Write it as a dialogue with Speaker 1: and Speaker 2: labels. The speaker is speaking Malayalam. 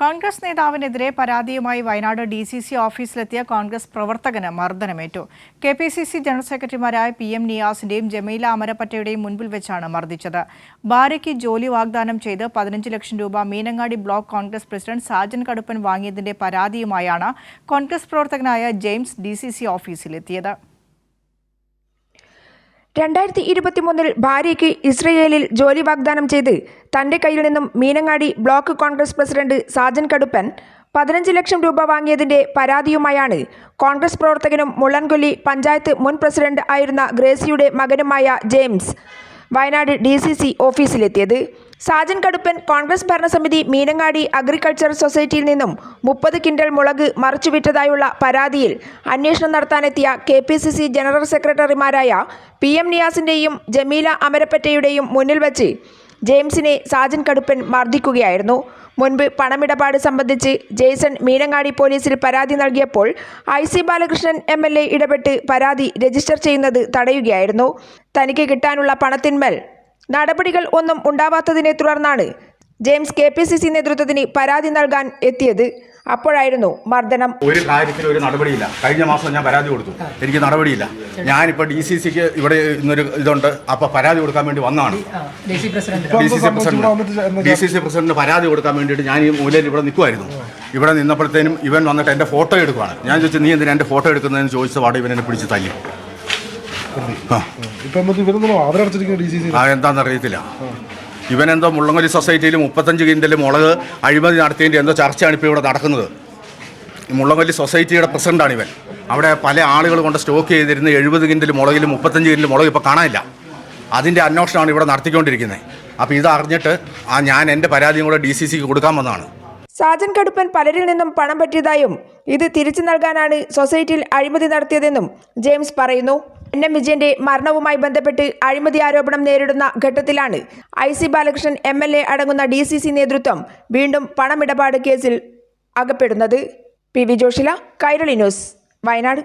Speaker 1: കോൺഗ്രസ് നേതാവിനെതിരെ പരാതിയുമായി വയനാട് ഡി സി സി ഓഫീസിലെത്തിയ കോൺഗ്രസ് പ്രവർത്തകന് മർദ്ദനമേറ്റു. K P C C general സെക്രട്ടറിമാരായ പി എം നിയാസിന്റെയും ജമീല അമരപ്പറ്റയുടെയും മുൻപിൽ വെച്ചാണ് മർദ്ദിച്ചത്. ഭാര്യയ്ക്ക് ജോലി വാഗ്ദാനം ചെയ്ത് പതിനഞ്ച് ലക്ഷം രൂപ മീനങ്ങാടി ബ്ലോക്ക് കോൺഗ്രസ് പ്രസിഡന്റ് സാജൻ കടുപ്പൻ വാങ്ങിയതിന്റെ പരാതിയുമായാണ് കോൺഗ്രസ് പ്രവർത്തകനായ ജെയിംസ് ഡി സി സി ഓഫീസിലെത്തിയത്.
Speaker 2: രണ്ടായിരത്തി ഇരുപത്തിമൂന്നിൽ ഭാര്യയ്ക്ക് ഇസ്രയേലിൽ ജോലി വാഗ്ദാനം ചെയ്ത് തന്റെ കയ്യിൽ നിന്നും മീനങ്ങാടി ബ്ലോക്ക് കോൺഗ്രസ് പ്രസിഡന്റ് സാജൻ കടുപ്പൻ പതിനഞ്ച് ലക്ഷം രൂപ വാങ്ങിയതിന്റെ പരാതിയുമായാണ് കോൺഗ്രസ് പ്രവർത്തകനും മുള്ളൻകൊല്ലി പഞ്ചായത്ത് മുൻ പ്രസിഡന്റ് ആയിരുന്ന ഗ്രേസിയുടെ മകനുമായ ജെയിംസ് വയനാട് ഡി ഓഫീസിലെത്തിയത്. സാജൻ കടുപ്പൻ കോൺഗ്രസ് ഭരണസമിതി മീനങ്ങാടി അഗ്രികൾച്ചർ സൊസൈറ്റിയിൽ നിന്നും മുപ്പത് കിൻഡൽ മുളക് മറിച്ചുവിറ്റതായുള്ള പരാതിയിൽ അന്വേഷണം നടത്താനെത്തിയ K P C C general സെക്രട്ടറിമാരായ പി എം നിയാസിന്റെയും ജമീല അമരപ്പറ്റയുടെയും മുന്നിൽ വച്ച് ജെയിംസിനെ സാജൻ കടുപ്പൻ മർദ്ദിക്കുകയായിരുന്നു. മുൻപ് പണമിടപാട് സംബന്ധിച്ച് ജെയ്സൺ മീനങ്ങാടി പോലീസിൽ പരാതി നൽകിയപ്പോൾ I C Balakrishnan M L A ഇടപെട്ട് പരാതി രജിസ്റ്റർ ചെയ്യുന്നത് തടയുകയായിരുന്നു. തനിക്ക് കിട്ടാനുള്ള പണത്തിന്മേൽ നടപടികൾ ഒന്നും ഉണ്ടാവാത്തതിനെ തുടർന്നാണ് James K P C C നേതൃത്വത്തിന് പരാതി നൽകാൻ എത്തിയത്. അപ്പോഴായിരുന്നു മർദ്ദനം.
Speaker 3: ഒരു കാര്യത്തിൽ ഒരു നടപടിയില്ല. കഴിഞ്ഞ മാസം ഞാൻ പരാതി കൊടുത്തു. എനിക്ക് നടപടിയില്ല. ഞാനിപ്പോൾ ഡി സി സിക്ക് ഇവിടെ ഇന്നൊരു ഇതുണ്ട്. അപ്പോൾ പരാതി കൊടുക്കാൻ വേണ്ടി വന്നതാണ്
Speaker 4: D C
Speaker 3: C president. D C C പ്രസിഡന്റിന് പരാതി കൊടുക്കാൻ വേണ്ടിയിട്ട് ഞാൻ ഈ മൂലയിൽ ഇവിടെ നിൽക്കുമായിരുന്നു ഇവിടെ നിന്നപ്പോഴത്തേനും ഇവൻ വന്നിട്ട് എന്റെ ഫോട്ടോ എടുക്കുവാണ്. ഞാൻ ചോദിച്ചു നീ എന്തിനാ എന്റെ ഫോട്ടോ എടുക്കുന്നതെന്ന്? ചോദിച്ച പാടെ ഇവൻ എന്നെ പിടിച്ച് തല്ലി. എന്താണെന്ന് അറിയത്തില്ല ഇവനെന്തോ മുള്ളങ്കലി സൊസൈറ്റിയിൽ മുപ്പത്തഞ്ച് കിൻഡൽ മുളക് അഴിമതി നടത്തിയതിന്റെ എന്തോ ചർച്ചയാണ് ഇപ്പോൾ ഇവിടെ നടക്കുന്നത്. ഈ മുള്ളങ്കല്ലി സൊസൈറ്റിയുടെ പ്രസിഡന്റാണ് ഇവൻ അവിടെ പല ആളുകൾ കൊണ്ട് സ്റ്റോക്ക് ചെയ്തിരുന്ന എഴുപത് കിൻഡൽ മുളകിലും മുപ്പത്തഞ്ച് കിൻഡൽ മുളക് ഇപ്പോൾ കാണാനില്ല. അതിന്റെ അന്വേഷണമാണ് ഇവിടെ നടത്തിക്കൊണ്ടിരിക്കുന്നത് അപ്പോൾ ഇത് അറിഞ്ഞിട്ട് ആ ഞാൻ എന്റെ പരാതിയും കൂടെ ഡി സി സിക്ക് കൊടുക്കാൻ വന്നതാണ്.
Speaker 2: സാജൻ കടുപ്പൻ പലരിൽ നിന്നും പണം പറ്റിയതായും ഇത് തിരിച്ചു നൽകാനാണ് സൊസൈറ്റിയിൽ അഴിമതി നടത്തിയതെന്നും ജെയിംസ് പറയുന്നു. എൻ എം വിജയന്റെ മരണവുമായി ബന്ധപ്പെട്ട് അഴിമതി ആരോപണം നേരിടുന്ന ഘട്ടത്തിലാണ് I C Balakrishnan M L A അടങ്ങുന്ന ഡി സി സി നേതൃത്വം വീണ്ടും പണമിടപാട് കേസിൽ അകപ്പെടുന്നത്. P V Joshila Kairali news Wayanad.